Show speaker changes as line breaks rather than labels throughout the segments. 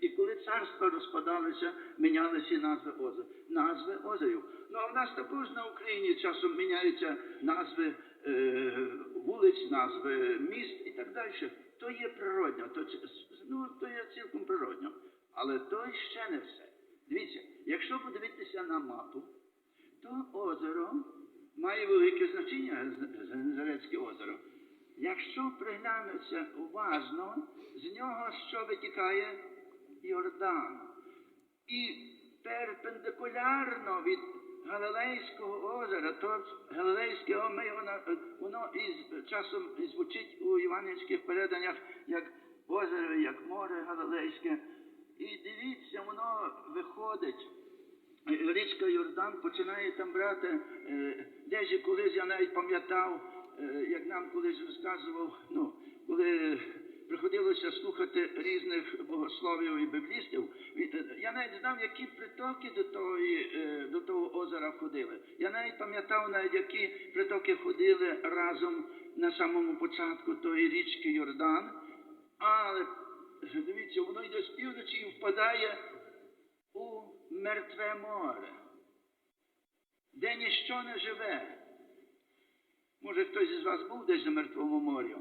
І коли царства розпадалися, мінялися назви озер. Назви озерів. Ну а в нас також на Україні часом міняються назви е, вулиць, назви міст і так далі. То є природньо, то, ну, то є цілком природньо. Але то ще не все. Дивіться, якщо подивитися на мапу, то озеро має велике значення, Генезарецьке озеро. Якщо приглянутися уважно, з нього що витікає Йордан. І перпендикулярно від Галилейського озера, то Галилейське о, воно, воно із часом звучить у іванівських переданнях як озеро, як море Галилейське. І дивіться, воно виходить. Річка Йордан починає там брати, е, десь і колись я навіть пам'ятав, як нам колись розказував, ну, коли приходилося слухати різних богословів і біблістів, е, я навіть знав, які притоки до, тої, е, до того озера ходили. Я навіть пам'ятав, навіть які притоки ходили разом на самому початку тої річки Йордан, але дивіться, воно йде з півночі і впадає у мертве море, де ніщо не живе. Може, хтось із вас був десь на мертвому морі.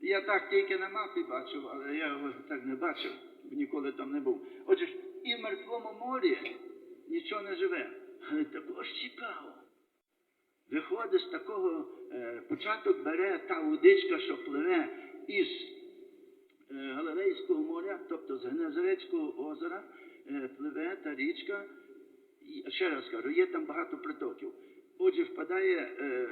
Я так тільки на мапі бачив, але я його так не бачив, ніколи там не був. Отже, і в мертвому морі нічого не живе. Але також цікаво. Виходить з такого, е, початок бере та водичка, що пливе із е, Галилейського моря, тобто з Генезарецького озера, е, пливе та річка. І, ще раз кажу, є там багато притоків. Отже, впадає е,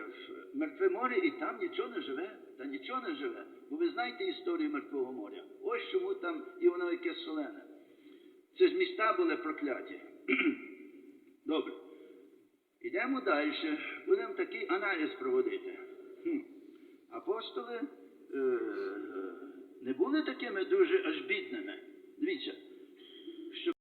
в мертве море і там нічого не живе, та нічого не живе. Бо ви знаєте історію Мертвого моря. Ось чому там і воно яке солене. Це ж міста були прокляті. Добре. Йдемо далі. Будемо такий аналіз проводити. Хм. Апостоли е, не були такими дуже аж бідними. Дивіться,